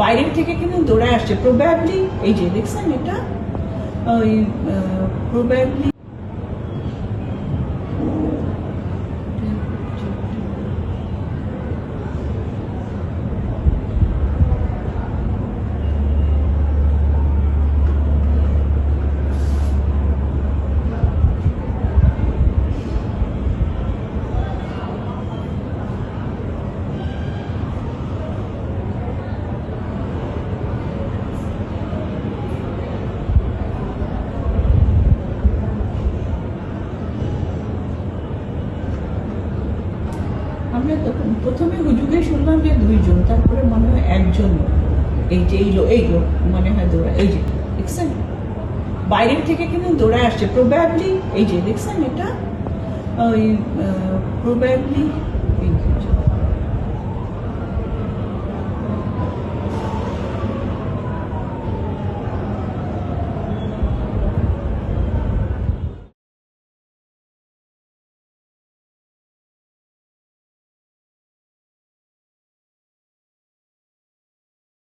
বাইরের থেকে কিন্তু দৌড়ে আসছে। প্রবাবলি এই যে দেখছেন এটা ওই প্রবাবলি আমরা তখন প্রথমে হুজুগে শুনলাম যে দুইজন, তারপরে মনে হয় একজন। এই যে, এই লোক এই লোক মনে হয় দৌড়া, এই যে, দেখছেন? বাইরের থেকে কিন্তু দৌড়ায় আসছে। প্রবাবলি এই যে, দেখছেন এটা? ওই প্রবাবলি